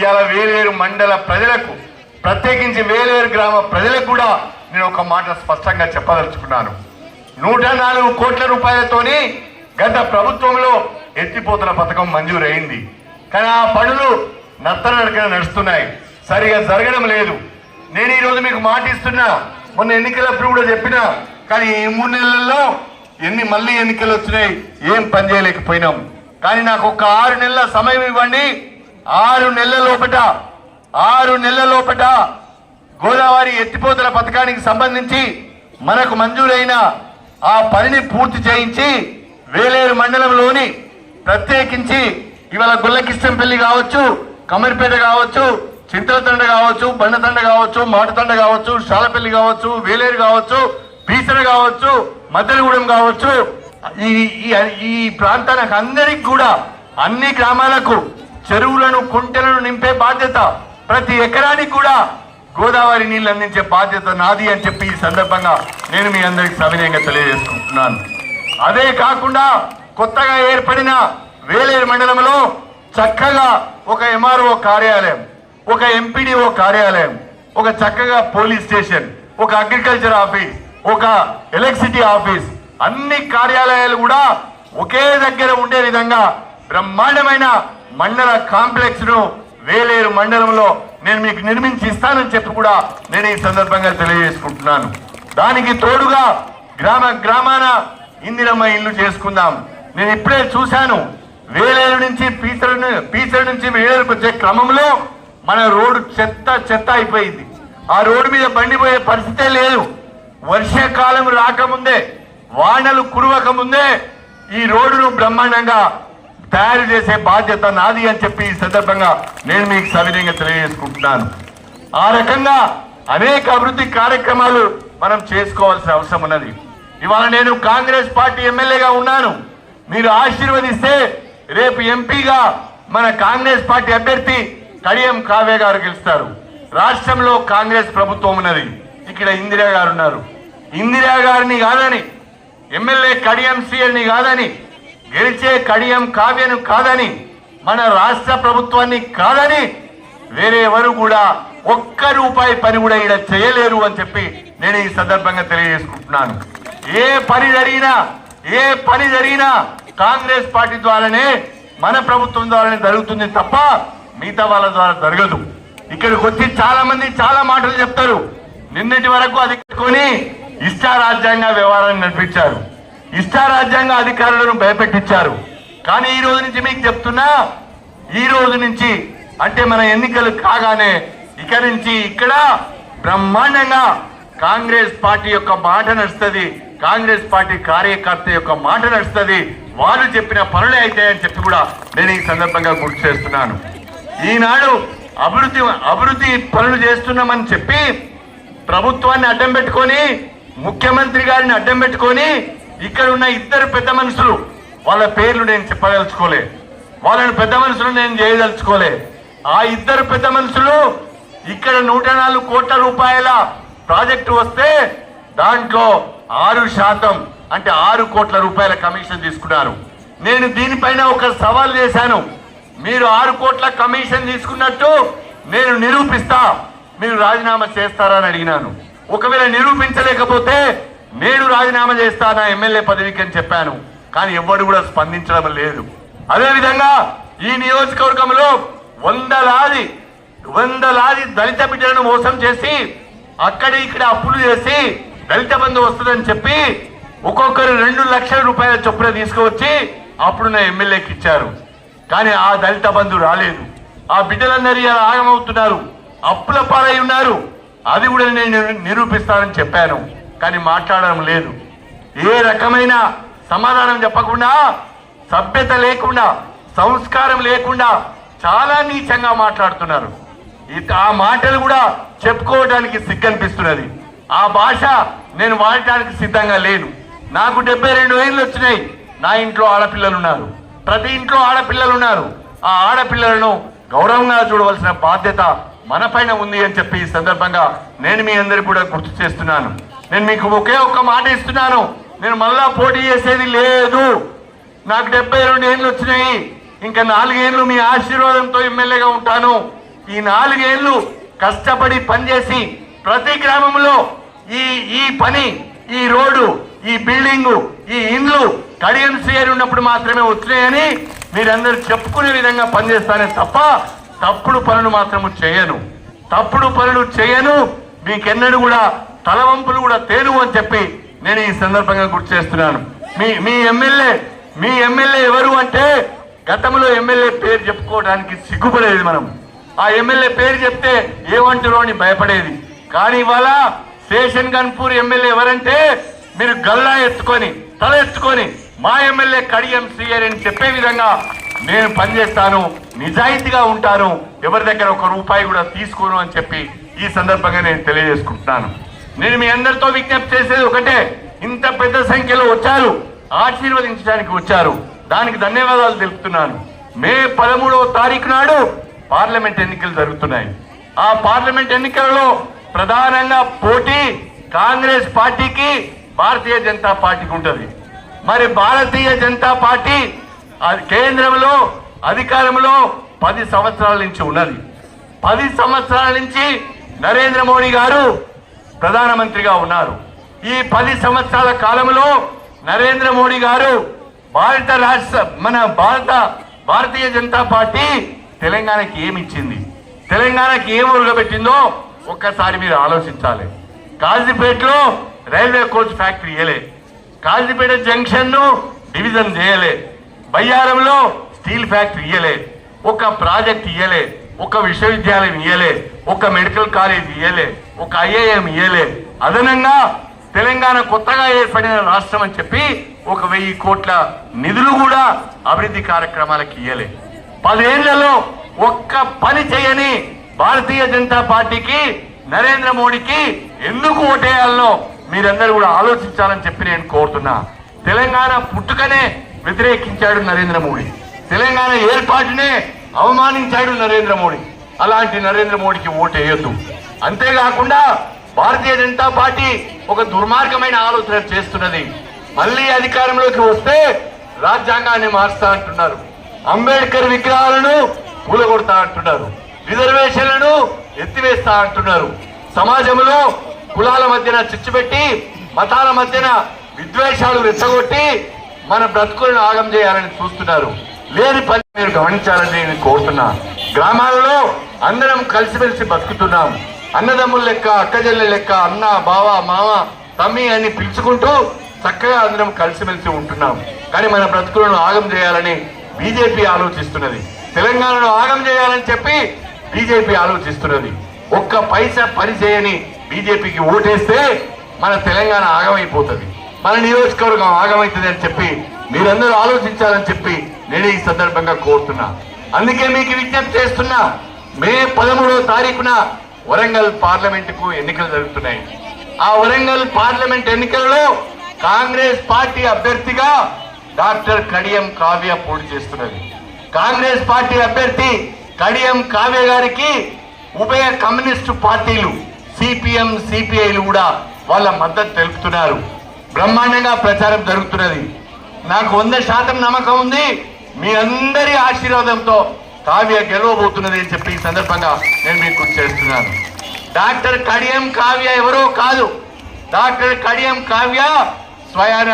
ఇవాళ వేలేరు మండల ప్రజలకు ప్రత్యేకించి వేరువేరు గ్రామ ప్రజలకు కూడా నేను ఒక మాట స్పష్టంగా చెప్పదలుచుకున్నాను. నూట నాలుగు కోట్ల రూపాయలతోని గత ప్రభుత్వంలో ఎత్తిపోతున్న పథకం మంజూరైంది. కానీ ఆ పనులు నత్తనడకన నడుస్తున్నాయి. సరిగా జరగడం లేదు. నేను ఈరోజు మీకు మాట ఇస్తున్నా. మొన్న ఎన్నికలప్పుడు కూడా చెప్పినా కానీ ఈ మూడు నెలల్లో ఎన్ని మళ్ళీ ఎన్నికలు వచ్చినాయి ఏం పని చేయలేకపోయినాం. కానీ నాకు ఒక ఆరు నెలల సమయం ఇవ్వండి. ఆరు నెలల లోపట ఆరు నెలల లోపట గోదావరి ఎత్తిపోతల పథకానికి సంబంధించి మనకు మంజూరైన ఆ పనిని పూర్తి చేయించి వేలేరు మండలంలోని ప్రత్యేకించి ఇవాళ గుల్లకిష్టంపల్లి కావచ్చు కమరిపేట కావచ్చు చింతలతండ కావచ్చు బండతండ కావచ్చు మాటతండ కావచ్చు శాలపల్లి కావచ్చు వేలేరు కావచ్చు పీసర కావచ్చు మద్దలగూడెం కావచ్చు. ఈ ఈ- ఈ ప్రాంతానికి అందరికి కూడా అన్ని గ్రామాలకు చెరువులను కుంటలను నింపే బాధ్యత ప్రతి ఎకరానికి కూడా గోదావరి నీళ్ళు అందించే బాధ్యత నాది అని చెప్పి ఈ సందర్భంగా నేను మీ అందరికి సవినయంగా తెలియజేసుకుంటున్నాను. అదే కాకుండా కొత్తగా ఏర్పడిన వేలేరు మండలంలో చక్కగా ఒక ఎంఆర్ఓ కార్యాలయం ఒక ఎంపీడీఓ కార్యాలయం ఒక చక్కగా పోలీస్ స్టేషన్ ఒక అగ్రికల్చర్ ఆఫీస్ ఒక ఎలక్ట్రిసిటీ ఆఫీస్ అన్ని కార్యాలయాలు కూడా ఒకే దగ్గర ఉండే విధంగా బ్రహ్మాండమైన మండల కాంప్లెక్స్ను వేలేరు మండలంలో నేను మీకు నిర్మించి ఇస్తానని చెప్పి కూడా నేను ఈ సందర్భంగా తెలియజేసుకుంటున్నాను. దానికి తోడుగా గ్రామ గ్రామాన ఇందిరమ్మ ఇల్లు చేసుకుందాం. నేను ఇప్పుడే చూశాను. వేలేరు నుంచి పీసర పీసర నుంచి వేలేరుకు వచ్చే క్రమంలో మన రోడ్డు చెత్త చెత్త అయిపోయింది. ఆ రోడ్డు మీద బండి పోయే పరిస్థితే లేదు. వర్షాకాలం రాకముందే వానలు కురవక ముందే ఈ రోడ్డును బ్రహ్మాండంగా తయారు చేసే బాధ్యత నాది అని చెప్పి ఈ సందర్భంగా నేను మీకు సవినయంగా తెలియజేసుకుంటున్నాను. ఆ రకంగా అనేక అభివృద్ధి కార్యక్రమాలు మనం చేసుకోవాల్సిన అవసరం ఉన్నది. ఇవాళ నేను కాంగ్రెస్ పార్టీ ఎమ్మెల్యేగా ఉన్నాను. మీరు ఆశీర్వదిస్తే రేపు ఎంపీగా మన కాంగ్రెస్ పార్టీ అభ్యర్థి కడియం కావ్య గారు గెలుస్తారు. రాష్ట్రంలో కాంగ్రెస్ ప్రభుత్వం ఉన్నది. ఇక్కడ ఇందిరా గారు ఉన్నారు. ఇందిరా గారిని కాదని ఎమ్మెల్యే కడియం సీఎల్ని కాదని గెలిచే కడియం కావ్యను కాదని మన రాష్ట్ర ప్రభుత్వాన్ని కాదని వేరే ఎవరు కూడా ఒక్క రూపాయి పని కూడా ఇక్కడ చేయలేరు అని చెప్పి నేను ఈ సందర్భంగా తెలియజేసుకుంటున్నాను. ఏ పని జరిగినా ఏ పని జరిగినా కాంగ్రెస్ పార్టీ ద్వారానే మన ప్రభుత్వం ద్వారానే జరుగుతుంది తప్ప మిగతా వాళ్ళ ద్వారా జరగదు. ఇక్కడికి వచ్చి చాలా మంది చాలా మాటలు చెప్తారు. నిన్నటి వరకు అది కొని ఇష్టారాజ్యాంగ వ్యవహారాన్ని నడిపించారు. ఇష్టారాజ్యాంగ అధికారులను భయపెట్టించారు. కానీ ఈ రోజు నుంచి మీకు చెప్తున్నా ఈ రోజు నుంచి అంటే మన ఎన్నికలు కాగానే ఇక నుంచి ఇక్కడ బ్రహ్మాండంగా కాంగ్రెస్ పార్టీ యొక్క మాట నడుస్తుంది కాంగ్రెస్ పార్టీ కార్యకర్త యొక్క మాట నడుస్తుంది వాళ్ళు చెప్పిన పనులే అవుతాయని చెప్పి కూడా నేను ఈ సందర్భంగా గుర్తు చేస్తున్నాను. ఈనాడు అభివృద్ధి అభివృద్ధి పనులు చేస్తున్నామని చెప్పి ప్రభుత్వాన్ని అడ్డం పెట్టుకొని ముఖ్యమంత్రి గారిని అడ్డం పెట్టుకొని ఇక్కడ ఉన్న ఇద్దరు పెద్ద మనుషులు వాళ్ళ పేర్లు నేను చెప్పదలుచుకోలే. వాళ్ళని పెద్ద మనుషులు నేను చేయదలుచుకోలే. ఆ ఇద్దరు పెద్ద మనుషులు ఇక్కడ నూట నాలుగు కోట్ల రూపాయల ప్రాజెక్టు వస్తే దాంట్లో ఆరు శాతం అంటే ఆరు కోట్ల రూపాయల కమిషన్ తీసుకున్నారు. నేను దీనిపైన ఒక సవాల్ చేశాను. మీరు ఆరు కోట్ల కమిషన్ తీసుకున్నట్టు నేను నిరూపిస్తా. మీరు రాజీనామా చేస్తారని అడిగినాను. ఒకవేళ నిరూపించలేకపోతే నేను రాజీనామా చేస్తా నా ఎమ్మెల్యే పదవికి అని చెప్పాను. కానీ ఎవ్వడు కూడా స్పందించడం లేదు. అదేవిధంగా ఈ నియోజకవర్గంలో వందలాది వందలాది దళిత బిడ్డలను మోసం చేసి అక్కడ ఇక్కడ అప్పులు చేసి దళిత బంధు వస్తుందని చెప్పి ఒక్కొక్కరు రెండు లక్షల రూపాయల చొప్పున తీసుకువచ్చి అప్పుడు నా ఎమ్మెల్యేకి ఇచ్చారు. కానీ ఆ దళిత బంధు రాలేదు. ఆ బిడ్డలందరూ ఇలా ఆగమవుతున్నారు. అప్పుల పాలై ఉన్నారు. అది కూడా నేను నిరూపిస్తానని చెప్పాను. కానీ మాట్లాడడం లేదు. ఏ రకమైన సమాధానం చెప్పకుండా సభ్యత లేకుండా సంస్కారం లేకుండా చాలా నీచంగా మాట్లాడుతున్నారు. ఆ మాటలు కూడా చెప్పుకోవడానికి సిగ్గనిపిస్తున్నది. ఆ భాష నేను వాడటానికి సిద్ధంగా లేను. నాకు డెబ్బై రెండు ఏళ్ళు వచ్చినాయి. నా ఇంట్లో ఆడపిల్లలు ఉన్నారు ప్రతి ఇంట్లో ఆడపిల్లలు ఉన్నారు ఆ ఆడపిల్లలను గౌరవంగా చూడవలసిన బాధ్యత మన పైన ఉంది అని చెప్పి ఈ సందర్భంగా నేను మీ అందరికి కూడా గుర్తు చేస్తున్నాను. నేను మీకు ఒకే ఒక్క మాట ఇస్తున్నాను. నేను మళ్ళా పోటీ చేసేది లేదు. నాకు డెబ్బై రెండు ఏళ్ళు వచ్చినాయి. ఇంకా నాలుగేళ్ళు మీ ఆశీర్వాదంతో ఎమ్మెల్యేగా ఉంటాను. ఈ నాలుగేళ్ళు కష్టపడి పనిచేసి ప్రతి గ్రామంలో ఈ ఈ పని ఈ రోడ్డు ఈ బిల్డింగు ఈ ఇండ్లు కడియం శ్రేయర్ ఉన్నప్పుడు మాత్రమే వచ్చినాయని మీరందరూ చెప్పుకునే విధంగా పనిచేస్తానే తప్ప తప్పుడు పనులు మాత్రము చేయను. తప్పుడు పనులు చేయను. మీకెన్నడూ కూడా తలవంపులు కూడా తేను అని చెప్పి నేను ఈ సందర్భంగా గుర్తు చేస్తున్నాను. మీ మీ ఎమ్మెల్యే మీ ఎమ్మెల్యే ఎవరు అంటే గతంలో ఎమ్మెల్యే పేరు చెప్పుకోవడానికి సిగ్గుపడేది మనం. ఆ ఎమ్మెల్యే పేరు చెప్తే ఏమంటారో అని భయపడేది. కానీ ఇవాళ శేషన్ గన్పూర్ ఎమ్మెల్యే ఎవరంటే మీరు గల్లా ఎత్తుకొని తల ఎత్తుకొని మా ఎమ్మెల్యే కడియం సీఆర్ అని చెప్పే విధంగా నేను పనిచేస్తాను నిజాయితీగా ఉంటాను ఎవరి దగ్గర ఒక రూపాయి కూడా తీసుకోను అని చెప్పి ఈ సందర్భంగా నేను తెలియజేసుకుంటున్నాను. నేను మీ అందరితో విజ్ఞప్తి చేసేది ఒకటే. ఇంత పెద్ద సంఖ్యలో వచ్చారు. ఆశీర్వదించడానికి వచ్చారు. దానికి ధన్యవాదాలు తెలుపుతున్నాను. మే పదమూడవ తారీఖు నాడు పార్లమెంట్ ఎన్నికలు జరుగుతున్నాయి. ఆ పార్లమెంట్ ఎన్నికలలో ప్రధానంగా పోటీ కాంగ్రెస్ పార్టీకి భారతీయ జనతా పార్టీకి ఉంటుంది. మరి భారతీయ జనతా పార్టీ కేంద్రంలో అధికారంలో పది సంవత్సరాల నుంచి ఉన్నది. పది సంవత్సరాల నుంచి నరేంద్ర మోడీ గారు ప్రధానమంత్రిగా ఉన్నారు. ఈ పది సంవత్సరాల కాలంలో నరేంద్ర మోడీ గారు భారత రాష్ట్ర మన భారత భారతీయ జనతా పార్టీ తెలంగాణకి ఏమి ఇచ్చింది తెలంగాణకి ఏం ఉరగబెట్టిందో ఒక్కసారి మీరు ఆలోచించాలి. కాజీపేటలో రైల్వే కోచ్ ఫ్యాక్టరీ ఇయ్యలే కాజీపేట జంక్షన్ను డివిజన్ చేయలే. బయ్యారంలో స్టీల్ ఫ్యాక్టరీ ఇయ్యలే ఒక ప్రాజెక్ట్ ఇయ్యలే ఒక విశ్వవిద్యాలయం ఇయ్యలే ఒక మెడికల్ కాలేజ్ ఇయ్యలే ఒక ఐఏఎం ఇయ్యలే అదనంగా తెలంగాణ కొత్తగా ఏర్పడిన రాష్ట్రం అని చెప్పి ఒక వెయ్యి కోట్ల నిధులు కూడా అభివృద్ధి కార్యక్రమాలకు ఇయ్యలే. పదేళ్ళలో ఒక్క పని చేయని భారతీయ జనతా పార్టీకి నరేంద్ర మోడీకి ఎందుకు ఓటేయాలనో మీరందరూ కూడా ఆలోచించాలని చెప్పి నేను కోరుతున్నా. తెలంగాణ పుట్టుకనే వ్యతిరేకించాడు నరేంద్ర మోడీ. తెలంగాణ ఏర్పాటునే అవమానించాడు నరేంద్ర మోడీ. అలాంటి నరేంద్ర మోడీకి ఓటు వేయొద్దు అంతేకాకుండా భారతీయ జనతా పార్టీ ఒక దుర్మార్గమైన ఆలోచన చేస్తున్నది. మళ్ళీ అధికారంలోకి వస్తే రాజ్యాంగాన్ని మారుస్తా అంటున్నారు. అంబేద్కర్ విగ్రహాలను కూలగొడతా అంటున్నారు. రిజర్వేషన్లను ఎత్తివేస్తా అంటున్నారు. సమాజంలో కులాల మధ్యన చిచ్చు పెట్టి మతాల మధ్యన విద్వేషాలు రెచ్చగొట్టి మన బ్రతుకులను ఆగం చేయాలని చూస్తున్నారు. లేని పని మీరు గమనించాలని నేను కోరుతున్నా. గ్రామాలలో అందరం కలిసిమెలిసి బతుకుతున్నాం. అన్నదమ్ముల లెక్క అక్కజల్లె లెక్క అన్న బావ మామ తమ్మి అని పిలుచుకుంటూ చక్కగా అందరం కలిసిమెలిసి ఉంటున్నాం. కానీ మన బ్రతుకులను ఆగం చేయాలని బీజేపీ ఆలోచిస్తున్నది. తెలంగాణను ఆగం చేయాలని చెప్పి బీజేపీ ఆలోచిస్తున్నది. ఒక్క పైసా పని చేయని బీజేపీకి ఓటేస్తే మన తెలంగాణ ఆగమైపోతుంది. మన నియోజకవర్గం ఆగమవుతుంది అని చెప్పి మీరందరూ ఆలోచించాలని చెప్పి నేను ఈ సందర్భంగా కోరుతున్నా. అందుకే మీకు విజ్ఞప్తి చేస్తున్నా మే పదమూడవ తారీఖున వరంగల్ పార్లమెంటుకు ఎన్నికలు జరుగుతున్నాయి. ఆ వరంగల్ పార్లమెంట్ ఎన్నికలలో కాంగ్రెస్ పార్టీ అభ్యర్థిగా డాక్టర్ కడియం కావ్య పోటీ చేస్తున్నది. కాంగ్రెస్ పార్టీ అభ్యర్థి కడియం కావ్య గారికి ఉభయ కమ్యూనిస్టు పార్టీలు సిపిఎం సిపిఐలు కూడా వాళ్ళ మద్దతు తెలుపుతున్నారు. బ్రహ్మాండంగా ప్రచారం జరుగుతున్నది. నాకు వంద శాతం నమ్మకం ఉంది. మీ అందరి ఆశీర్వాదంతో కావ్య గెలవబోతున్నది అని చెప్పి ఈ సందర్భంగా నేను మీకు గుర్తు చేస్తున్నాను. డాక్టర్ కడియం కావ్య ఎవరో కాదు. డాక్టర్ కడియం కావ్య స్వయాన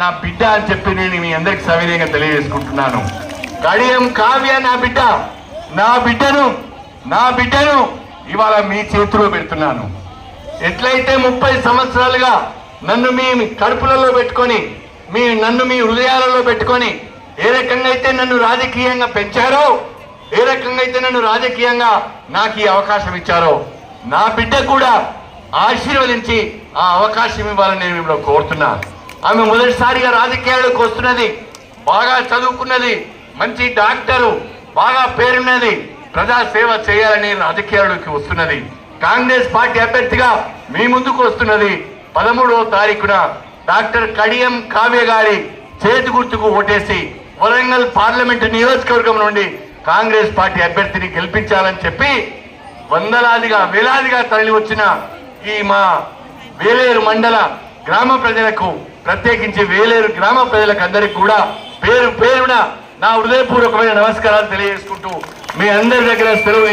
నా బిడ్డ అని చెప్పి నేను మీ అందరికి సవినయంగా తెలియజేసుకుంటున్నాను. కడియం కావ్య నా బిడ్డ నా బిడ్డను నా బిడ్డను ఇవాళ మీ చేతిలో పెడుతున్నాను. ఎట్లయితే ముప్పై సంవత్సరాలుగా నన్ను మీ కడుపులలో పెట్టుకొని మీ నన్ను మీ హృదయాలలో పెట్టుకొని ఏ రకంగా అయితే నన్ను రాజకీయంగా పెంచారో ఏ రకంగా అయితే నన్ను రాజకీయంగా నాకు ఈ అవకాశం ఇచ్చారో నా బిడ్డ కూడా ఆశీర్వదించి ఆ అవకాశం ఇవ్వాలని నేను మిమ్మల్ని కోరుతున్నా. ఆమె మొదటిసారిగా రాజకీయాల్లోకి వస్తున్నది బాగా చదువుకున్నది మంచి డాక్టరు బాగా పేరున్నది ప్రజా సేవ చేయాలని రాజకీయాల్లోకి వస్తున్నది. కాంగ్రెస్ పార్టీ అభ్యర్థిగా మీ ముందుకు వస్తున్నది పదమూడవ తారీఖున డాక్టర్ కడియం కావ్య గారి చేతి గుర్తుకు ఓటేసి వరంగల్ పార్లమెంటు నియోజకవర్గం నుండి కాంగ్రెస్ పార్టీ అభ్యర్థిని గెలిపించాలని చెప్పి వందలాదిగా వేలాదిగా తరలి వచ్చిన ఈ మా వేలేరు మండల గ్రామ ప్రజలకు ప్రత్యేకించి వేలేరు గ్రామ ప్రజలకు అందరికి కూడా పేరు పేరున నా హృదయపూర్వకమైన నమస్కారాలు తెలియజేసుకుంటూ మీ అందరి దగ్గర సెలవు